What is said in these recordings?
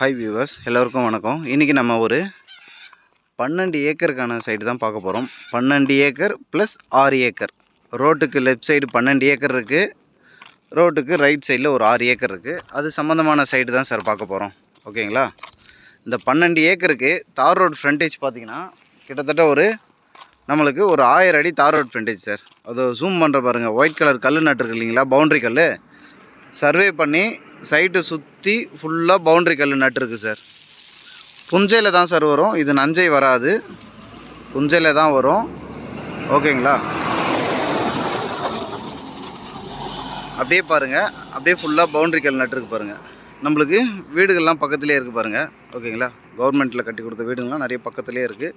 Hi viewers எல்லோருக்கும் வணக்கம். இன்றைக்கி நம்ம ஒரு பன்னெண்டு ஏக்கருக்கான சைடு தான் பார்க்க போகிறோம் பன்னெண்டு ஏக்கர் ப்ளஸ் ஆறு ஏக்கர். ரோட்டுக்கு லெஃப்ட் சைடு பன்னெண்டு ஏக்கர் இருக்குது ரோட்டுக்கு ரைட் சைடில் ஒரு ஆறு ஏக்கர் இருக்குது அது சம்மந்தமான சைடு தான் சார் பார்க்க போகிறோம் ஓகேங்களா இந்த பன்னெண்டு ஏக்கருக்கு தார் ரோட் ஃப்ரண்டேஜ் பார்த்தீங்கன்னா கிட்டத்தட்ட ஒரு நம்மளுக்கு ஒரு ஆயிரம் அடி தார் ரோட் ஃப்ரண்டேஜ் சார் அது ஜூம் பண்ணுற பாருங்கள் ஒயிட் கலர் கல் நட்டுருக்கு இல்லைங்களா? பவுண்ட்ரி கல் சர்வே பண்ணி சைட்டு சுற்றி ஃபுல்லாக பவுண்ட்ரி கல் நட்டுருக்கு சார் புஞ்சையில் தான் சார் வரும். இது நஞ்சை வராது. புஞ்சையில் தான் வரும். ஓகேங்களா? அப்படியே பாருங்கள் அப்படியே ஃபுல்லாக பவுண்ட்ரி கல் நட்டுருக்கு பாருங்கள் நம்மளுக்கு வீடுகள்லாம் பக்கத்துலேயே இருக்குது பாருங்கள் ஓகேங்களா? கவர்மெண்ட்டில் கட்டி கொடுத்த வீடுங்கள்லாம் நிறைய பக்கத்துலேயே இருக்குது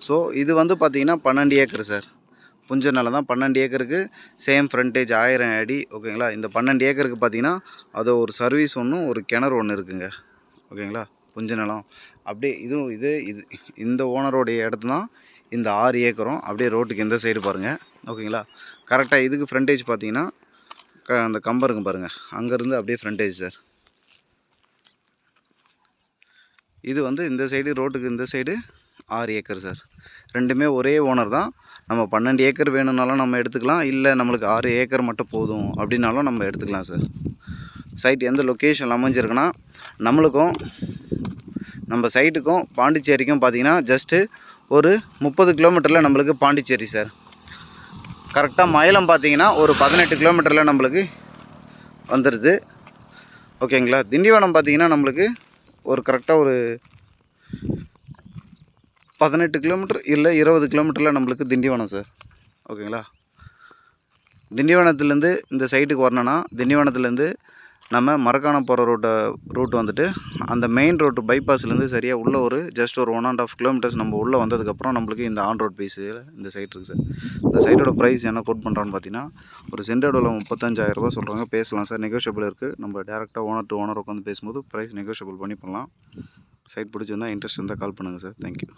ஸோ இது வந்து பார்த்திங்கன்னா பன்னெண்டு ஏக்கர் சார் புஞ்ச நிலம் தான் பன்னெண்டு ஏக்கருக்கு சேம் ஃப்ரண்டேஜ் ஆயிரம் அடி ஓகேங்களா இந்த பன்னெண்டு ஏக்கருக்கு பார்த்தீங்கன்னா அது ஒரு சர்வீஸ் ஒன்றும் ஒரு கிணறு ஒன்று இருக்குங்க. ஓகேங்களா புஞ்ச நிலம் அப்படியே இதுவும் இது இது இந்த ஓனரோடைய இடத்து தான் இந்த ஆறு ஏக்கரும் அப்படியே ரோட்டுக்கு இந்த சைடு பாருங்கள் ஓகேங்களா கரெக்டாக இதுக்கு ஃப்ரண்டேஜ் பார்த்தீங்கன்னா க அந்த கம்பருங்க பாருங்கள் அங்கேருந்து அப்படியே ஃப்ரண்டேஜ் சார் இது வந்து இந்த சைடு ரோட்டுக்கு இந்த சைடு ஆறு ஏக்கர் சார் ரெண்டுமே ஒரே ஓனர் தான். நம்ம பன்னெண்டு ஏக்கர் வேணும்னாலும் நம்ம எடுத்துக்கலாம். இல்லை நம்மளுக்கு ஆறு ஏக்கர் மட்டும் போதும் அப்படின்னாலும் நம்ம எடுத்துக்கலாம் சார் சைட் எந்த லொக்கேஷன் அமைஞ்சிருக்குன்னா நம்மளுக்கும் நம்ம சைட்டுக்கும் பாண்டிச்சேரிக்கும் பார்த்தீங்கன்னா ஜஸ்ட்டு ஒரு முப்பது கிலோமீட்டரில் நம்மளுக்கு பாண்டிச்சேரி சார் கரெக்டாக மயிலம் பார்த்தீங்கன்னா ஒரு பதினெட்டு கிலோமீட்டரில் நம்மளுக்கு வந்துடுது ஓகேங்களா திண்டிவனம் பார்த்தீங்கன்னா நம்மளுக்கு ஒரு கரெக்டாக ஒரு பதினெட்டு கிலோமீட்டர் இல்லை இருபது கிலோமீட்டரில் நம்மளுக்கு திண்டிவனம் சார் ஓகேங்களா திண்டிவனத்துலேருந்து இந்த சைட்டுக்கு வரணுன்னா திண்டிவனத்துலேருந்து நம்ம மரக்காணம் போகிற ரூட்டை ரூட் வந்துட்டு அந்த மெயின் ரோட்டு பைபாஸ்லேருந்து சரியாக உள்ள ஒரு ஜஸ்ட் ஒரு ஒன் அண்ட் ஆஃப் கிலோமீட்டர்ஸ் நம்ம உள்ளே வந்ததுக்கப்புறம் நம்மளுக்கு இந்த ஆன் ரோட் பீஸில் இந்த சைட் இருக்குது சார் இந்த சைட்டோட ப்ரைஸ் என்ன கோட் பண்ணுறான்னு பார்த்தீங்கன்னா ஒரு சென்டோட முப்பத்தஞ்சாயிரரூபா சொல்கிறாங்க பேசலாம் சார் நெகோஷியபிள் இருக்குது நம்ம டேரெக்டாக ஓனர் டு ஓனர் உட்காந்து பேசும்போது ப்ரைஸ் நெகோஷியபிள் பண்ணி பண்ணலாம். சைட் பிடிச்சிருந்தா இன்ட்ரெஸ்ட் இருந்தால் கால் பண்ணுங்கள் சார் தேங்க்யூ